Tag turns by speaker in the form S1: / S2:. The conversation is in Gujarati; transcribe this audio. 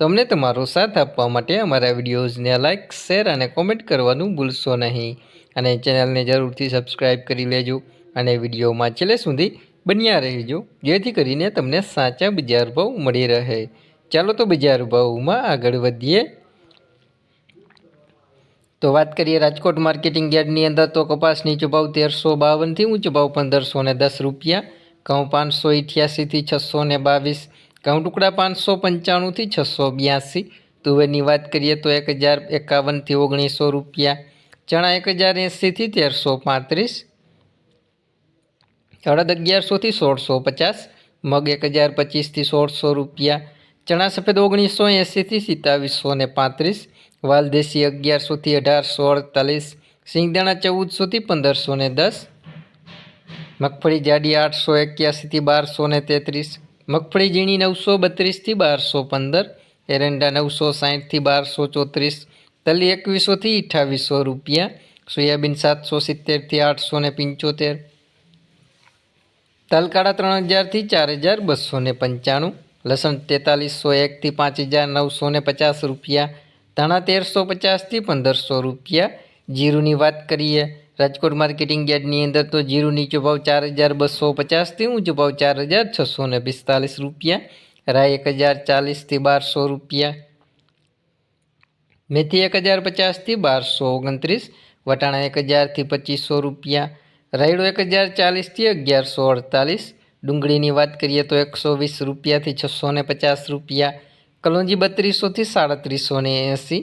S1: તો અમને તમારો સાથ આપવા માટે અમારા વિડીયોઝને લાઇક શેર અને કોમેન્ટ કરવાનું ભૂલશો નહીં. અને ચેનલને જરૂરથી સબસ્ક્રાઈબ કરી લેજો અને વિડીયોમાં છેલ્લે સુધી બન્યા રહેજો, જેથી કરીને તમને સાચા બજાર ભાવ મળી રહે. ચાલો તો બજાર ભાવમાં આગળ વધીએ. તો વાત કરીએ રાજકોટ માર્કેટિંગ યાર્ડની અંદર, તો કપાસ નીચો ભાવ તેરસો બાવનથી ઊંચો ભાવ પંદરસો દસ રૂપિયા, ઘઉં પાંચસો અઠ્યાસીથી છસો બાવીસ ઘઉં ટુકડા પાંચસો પંચાણુંથી છસો બ્યાસી. તુવેરની વાત કરીએ તો એક હજાર એકાવનથી ઓગણીસો રૂપિયા. ચણા એક હજાર એંસીથી તેરસો પાંત્રીસ. અડદ અગિયારસોથી સોળસો પચાસ. મગ એક હજાર પચીસથી સોળસો રૂપિયા. ચણા સફેદ ઓગણીસો એંસીથી સિત્તાવીસો ને પાંત્રીસ. વાલદેશી અગિયારસોથી અઢારસો અડતાલીસ. સિંગદાણા ચૌદસોથી પંદરસો ને દસ. મગફળી જાડી આઠસો એક્યાસીથી બારસો ને તેત્રીસ. મગફળી ઝીણી નવસો બત્રીસથી બારસો પંદર, એરંડા નવસો સાહીઠથી બારસો ચોત્રીસ, તલી એકવીસોથી અઠ્ઠાવીસો રૂપિયા, સોયાબીન સાતસો સિત્તેરથી આઠસો ને પંચોતેર, તલકાળા ત્રણ હજારથી ચાર હજાર બસો ને પંચાણું, લસણ તેતાલીસો એકથી પાંચ હજાર નવસો ને પચાસ રૂપિયા, ધાણા તેરસો પચાસથી પંદરસો રૂપિયા, જીરુની વાત કરીએ રાજકોટ માર્કેટિંગ યાર્ડની અંદર તો જીરું નીચો ભાવ ચાર હજાર બસો પચાસથી ઊંચો ભાવ ચાર હજાર છસો ને પિસ્તાલીસ રૂપિયા. રાય એક હજાર ચાલીસથી બારસો રૂપિયા. મેથી એક હજાર પચાસથી બારસો ઓગણત્રીસ. વટાણા એક હજારથી પચીસો રૂપિયા. રાયડો એક હજાર ચાલીસથી અગિયારસો અડતાલીસ. ડુંગળીની વાત કરીએ તો એકસો વીસ રૂપિયાથી છસો ને પચાસ રૂપિયા. કલોંજી બત્રીસોથી સાડત્રીસો ને એંસી.